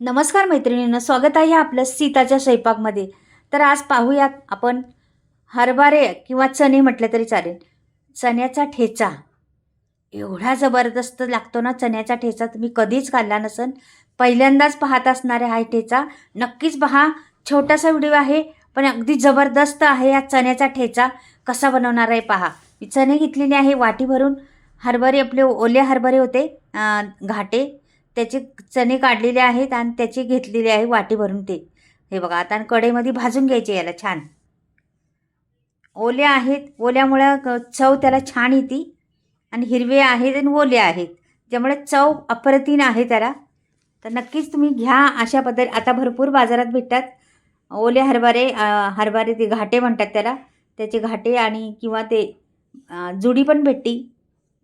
नमस्कार मैत्रिणींना स्वागत आहे आपलं सीताच्या स्वयंपाकमध्ये. तर आज पाहूयात आपण हरभरे किंवा चणे म्हटलं तरी चालेल. चण्याचा ठेचा. एवढा जबरदस्त लागतो ना चण्याचा ठेचा तुम्ही कधीच खाल्ला नसन पहिल्यांदाच पाहत असणारे हा ठेचा. नक्कीच पहा छोटासा व्हिडिओ आहे पण अगदी जबरदस्त आहे या चण्याचा ठेचा. कसा बनवणार आहे पहा. मी चणे घेतलेले आहे वाटी भरून हरभरे आपले ओले हरभरे होते घाटे. त्याचे चणे काढलेले आहेत आणि त्याचे घेतलेले आहे वाटी भरून ते. हे बघा आता आणि कढईमध्ये भाजून घ्यायचे याला छान. ओले आहेत ओल्यामुळं क- चव त्याला छान येते. आणि हिरवे आहेत आणि ओले आहेत. त्यामुळे चव अप्रतिम आहे त्याला. तर नक्कीच तुम्ही घ्या अशा पद्धती. आता भरपूर बाजारात भेटतात. ओले हरभरे हरभरे ते घाटे म्हणतात त्याला. त्याचे घाटे आणि किंवा ते जुडी पण भेटती.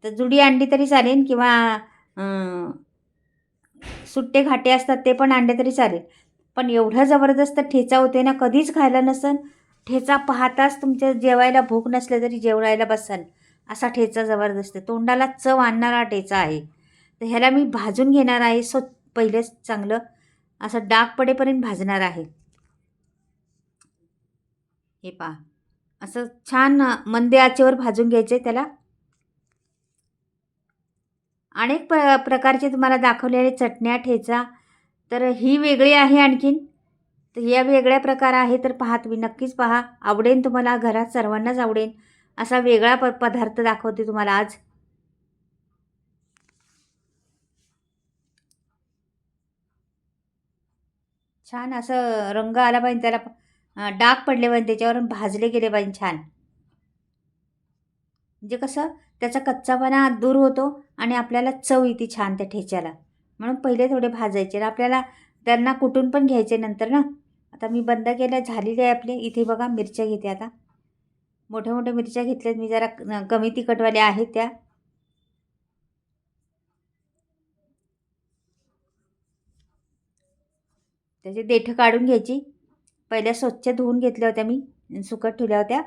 तर जुडी आणली तरी चालेल किंवा सुट्टे घाटे असतात ते पण आणले तरी चालेल. पण एवढं जबरदस्त ठेचा होते ना कधीच खायला नसन. ठेचा पाहताच तुमच्या जेवायला भूक नसले तरी जेवायला बसाल. असा ठेचा जबरदस्त तोंडाला चव आणणारा ठेचा आहे. तर ह्याला मी भाजून घेणार आहे. सो पहिलेच चांगलं असं डाग पडेपर्यंत भाजणार आहे. हे पहा. असं छान मंदे आचेवर भाजून घ्यायचं आहे त्याला. अनेक प्र प्रकारचे तुम्हाला दाखवलेले चटण्या ठेचा. तर ही वेगळी आहे आणखीन. तर या वेगळ्या प्रकार आहे तर पहा तुम्ही. नक्कीच पहा. आवडेन तुम्हाला घरात सर्वांनाच आवडेन. असा वेगळा प पदार्थ दाखवते तुम्हाला आज. छान असं रंग आला पाहिजे त्याला डाग पडले पाहिजे त्याच्यावरून भाजले गेले पाहिजे छान. म्हणजे कसं? त्याचा कच्चापणा दूर होतो आणि आपल्याला चव येते छान त्या ठेच्याला. म्हणून पहिले थोडे भाजायचे. आपल्याला त्यांना कुटून पण घ्यायचे नंतर ना. आता मी बंद केल्या झालेली आहे आपली. इथे बघा मिरच्या घेते आता. मोठ्या मोठ्या मिरच्या घेतल्यात. मी जरा कमी तिखटवाल्या आहेत त्या. त्याचे देठं काढून घ्यायची. पहिल्या स्वच्छ धुवून घेतल्या होत्या मी. सुकट ठेवल्या होत्या.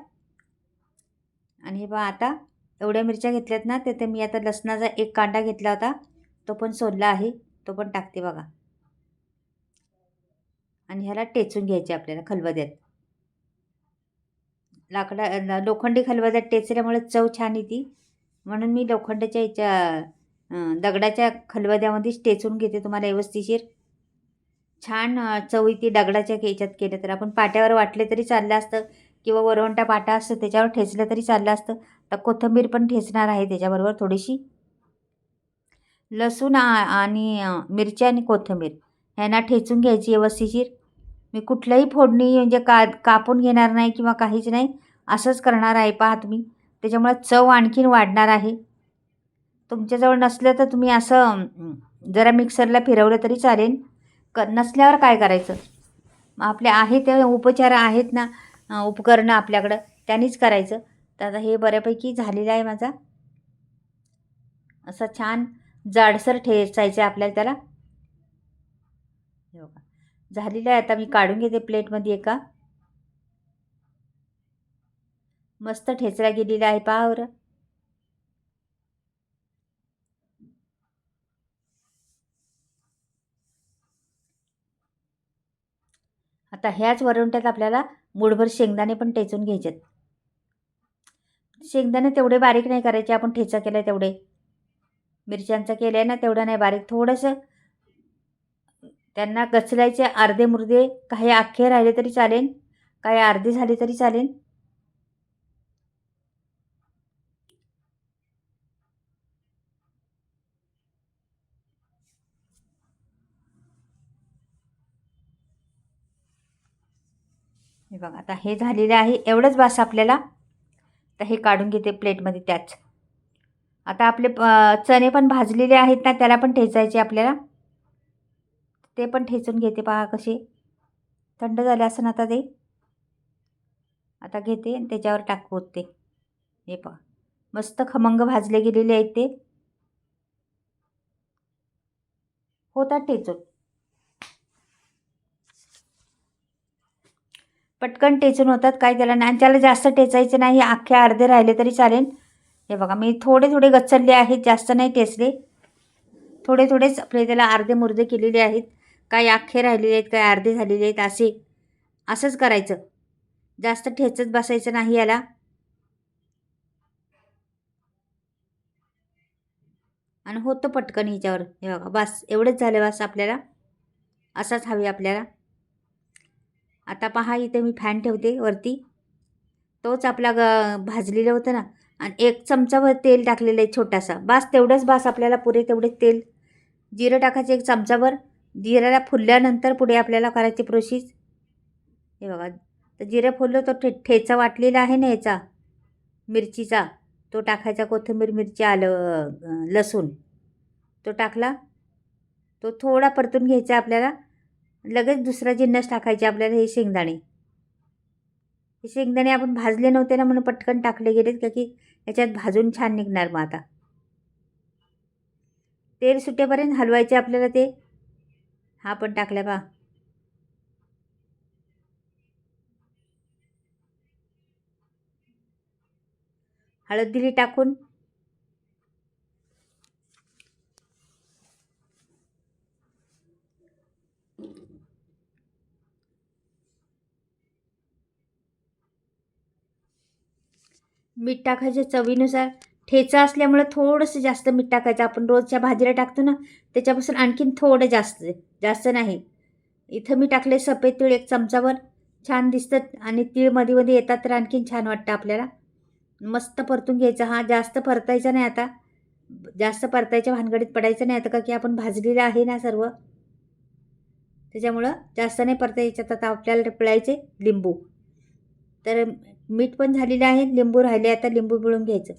आणि हे बा आता. एवढ्या मिरच्या घेतल्यात ना ते मी आता लसणाचा एक कांदा घेतला होता. तो पण सोलला आहे. तो पण टाकते बघा. आणि ह्याला टेचून घ्यायचे आपल्याला खलबद्यात लाकडा लोखंडी खलबद्यात टेचल्यामुळे चव छान येते. म्हणून मी लोखंडाच्या याच्या दगडाच्या खलबद्यामध्येच टेचून घेते तुम्हाला व्यवस्थिशीर. छान चव येते दगडाच्या याच्यात केलं तर. आपण पाट्यावर वाटले तरी चाललं असतं. किंवा वरवंटा पाटा असतं त्याच्यावर ठेचलं तरी चाललं असतं. कोथिंबीर पण ठेचणार आहे त्याच्याबरोबर थोडीशी. लसूण आणि मिरची आणि कोथिंबीर. ह्यांना ठेचून घ्यायची व्यवस्थिशीर. मी कुठल्याही फोडणी म्हणजे का कापून घेणार नाही किंवा काहीच नाही. असंच करणार आहे पहा तुम्ही. त्याच्यामुळे चव आणखीन वाढणार आहे. तुमच्याजवळ नसलं तर तुम्ही असं जरा मिक्सरला फिरवलं तरी चालेल. क नसल्यावर काय करायचं? मग आपले आहे ते उपचार आहेत ना उपकरणं आपल्याकडं. त्यांनीच करायचं. तर आता हे बऱ्यापैकी झालेलं आहे माझा. असं छान जाडसर ठेचायचं आहे आपल्याला त्याला. बघा. झालेलं आहे आता मी काढून घेते प्लेटमध्ये एका. मस्त ठेचला गेलेला आहे पावर आता ह्याच वरवंट्यात आपल्याला मुठभर शेंगदाणे पण टेचून घ्यायचेत. शेंगदाणे तेवढे बारीक नाही करायचे आपण ठेचा केला तेवढे. मिरच्यांचा केलं आहे ना तेवढं नाही बारीक थोडंसं त्यांना गचलायचे अर्धे मुर्दे काही अख्खे राहिले तरी चालेल काही अर्धे झाले तरी चालेल. हे बघा आता हे झालेलं आहे एवढंच बास आपल्याला. तर हे काढून घेते प्लेटमध्ये त्याच. आता आपले चणे पण भाजलेले आहेत ना त्याला पण ठेचायचे आपल्याला. ते पण ठेचून घेते पहा कसे. थंड झाले असं आता ते. आता घेते आणि त्याच्यावर टाकवत ते हे पहा. मस्त खमंग भाजले गेलेले आहेत ते. होतात ठेचून. पटकन टेचून होतात काय त्याला नाही. आणि त्याला जास्त टेचायचे नाही अख्खे अर्धे राहिले तरी चालेल. हे बघा मी थोडे थोडे गच्चरले आहेत जास्त नाही टेचले. थोडे थोडेच आपले त्याला अर्धे मुर्दे केलेले आहेत. काही अख्खे राहिलेले आहेत काही अर्धे झालेले आहेत असे. असंच करायचं. जास्त ठेचत बसायचं नाही याला. आणि होतं पटकन ह्याच्यावर हे बघा बस एवढंच झालं बस आपल्याला. असाच हवी आपल्याला. आता पहा इथे मी फॅन ठेवते वरती. तोच आपला ग भाजलेलं होतं ना. आणि एक चमचाभर तेल टाकलेलं आहे छोटासा. बास तेवढंच बास आपल्याला पुरे तेवढे तेल. जिरं टाकायचं एक चमचाभर. जिऱ्याला फुलल्यानंतर पुढे आपल्याला करायची प्रोसेस हे बघा तर जिरं फुललं तो ठे ठेचा वाटलेला आहे ना याचा. मिरचीचा. तो टाकायचा कोथिंबीर मिरची आलं लसूण. तो टाकला. तो थोडा परतून घ्यायचा आपल्याला. लगेच दुसरा जिन्नस टाकायचे आपल्याला हे शेंगदाणे. हे शेंगदाणे आपण भाजले नव्हते ना म्हणून पटकन टाकले गेलेत का की याच्यात भाजून छान निघणार मग आता. तेल सुटेपर्यंत हलवायचे आपल्याला ते. हा पण टाकल्या बा हळद दिली टाकून. मीठ टाकायचं चवीनुसार. ठेचा असल्यामुळं थोडंसं जास्त मीठ टाकायचं. आपण रोजच्या भाजीला टाकतो ना त्याच्यापासून आणखीन थोडं जास्त जास्त नाही. इथं मी टाकले सफेद तीळ एक चमचावर. छान दिसतं आणि तीळमध्ये मध्ये येतात तर आणखीन छान वाटतं आपल्याला. मस्त परतून घ्यायचं. हा जास्त परतायचा नाही आता. जास्त परतायच्या भानगडीत पडायचं नाही आता का की आपण भाजलेलं आहे ना सर्व. त्याच्यामुळं जास्त नाही परता याच्यात आता आपल्याला पिळायचे लिंबू. तर मीठ पण झालेलं आहे लिंबू राहिले आता लिंबू पिळून घ्यायचं.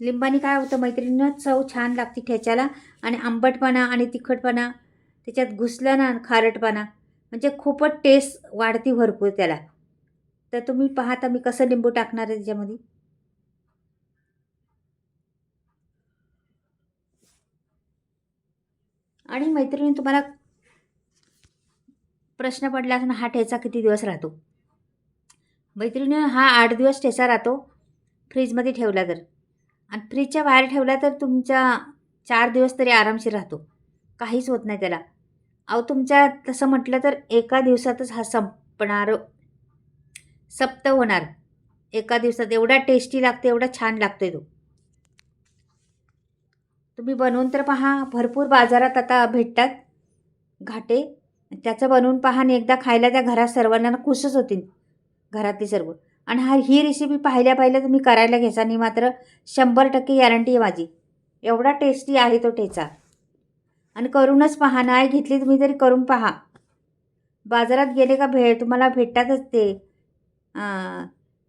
लिंबाने काय होतं मैत्रिणीनं चव छान लागते ठेच्याला. आणि आंबटपणा आणि तिखटपणा त्याच्यात घुसलं ना खारटपणा म्हणजे खूपच टेस्ट वाढती भरपूर त्याला. तर तुम्ही पाहता मी कसं लिंबू टाकणार आहे त्याच्यामध्ये. आणि मैत्रिणी तुम्हाला प्रश्न पडला असं हा ठेचा किती दिवस राहतो? मैत्रिणी हा आठ दिवस ठेचा राहतो फ्रीजमध्ये ठेवला तर. आणि फ्रीजच्या बाहेर ठेवला तर तुमच्या चार दिवस तरी आरामशीर राहतो. काहीच होत नाही त्याला. अहो तुमच्या तसं म्हटलं तर एका दिवसातच हा संपणार सप्त होणार. एका दिवसात एवढा टेस्टी लागतो एवढा छान लागतोय तो. तुम्ही बनवून तर पहा भरपूर बाजारात आता भेटतात घाटे. त्याचं बनवून पहा आणि एकदा खायला त्या घरात सर्वांना खुशच होतील. घरातली सर्व. आणि हा ही रेसिपी पाहिल्या पाहिल्या तुम्ही करायला घ्यायचा. आणि मात्र शंभर टक्के गॅरंटी आहे माझी. एवढा टेस्टी आहे तो ठेचा. आणि करूनच पहा. नाही घेतली तुम्ही तरी करून पहा. बाजारात गेले का भे तुम्हाला भेटतातच ते.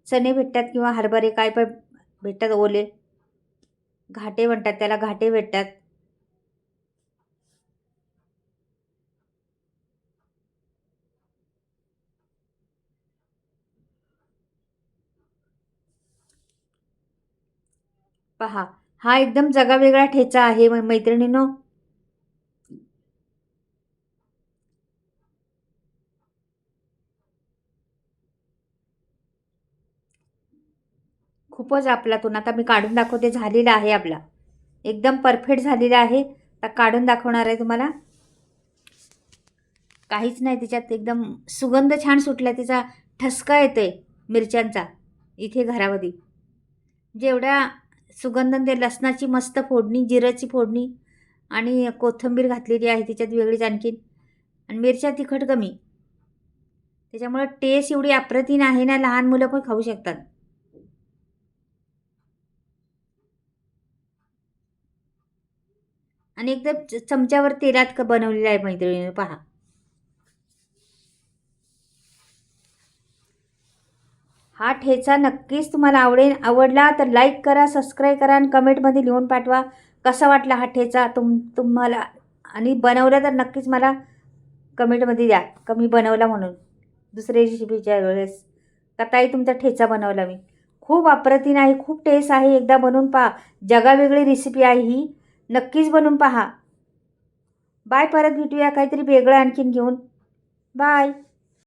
चणे भेटतात किंवा हरभरे काय पण भेटतात ओले. घाटे म्हणतात त्याला घाटे भेटतात. पहा हा एकदम जगावेगळा ठेचा आहे मैत्रिणीनो. खूपच आपलातून आता मी काढून दाखवते झालेला आहे आपला. एकदम परफेक्ट झालेला आहे. आता काढून दाखवणार आहे तुम्हाला. काहीच नाही त्याच्यात एकदम सुगंध छान सुटला त्याचा ठसका येतोय मिरच्यांचा इथे घरामध्ये. जेवढ्या सुगंधन ते लसणाची मस्त फोडणी जिऱ्याची फोडणी आणि कोथिंबीर घातलेली आहे त्याच्यात वेगळीच आणखीन. आणि मिरच्या तिखट कमी. त्याच्यामुळं टेस्ट एवढी अप्रतिम आहे ना लहान मुलं पण खाऊ शकतात. आणि एकदम च- चमच्यावर तेलात क बनवलेलं आहे मैत्रिणी पहा. हा ठेचा नक्कीच तुम्हाला आवडेल. आवडला तर लाईक करा सबस्क्राईब करा आणि कमेंटमध्ये लिहून पाठवा कसा वाटला हा ठेचा. तुम तुम्हाला आणि बनवला तर नक्कीच मला कमेंटमध्ये द्या. कमी बनवला म्हणून? दुसऱ्या रेसिपीच्या वेळेस. का ताई तुमचा ठेचा बनवला मी. खूप अप्रतिम आहे खूप टेस्ट आहे. एकदा बनवून पहा. जगावेगळी रेसिपी आहे ही. नक्कीच बनवून पहा. बाय परत भेटूया काहीतरी वेगळं आणखीन घेऊन. बाय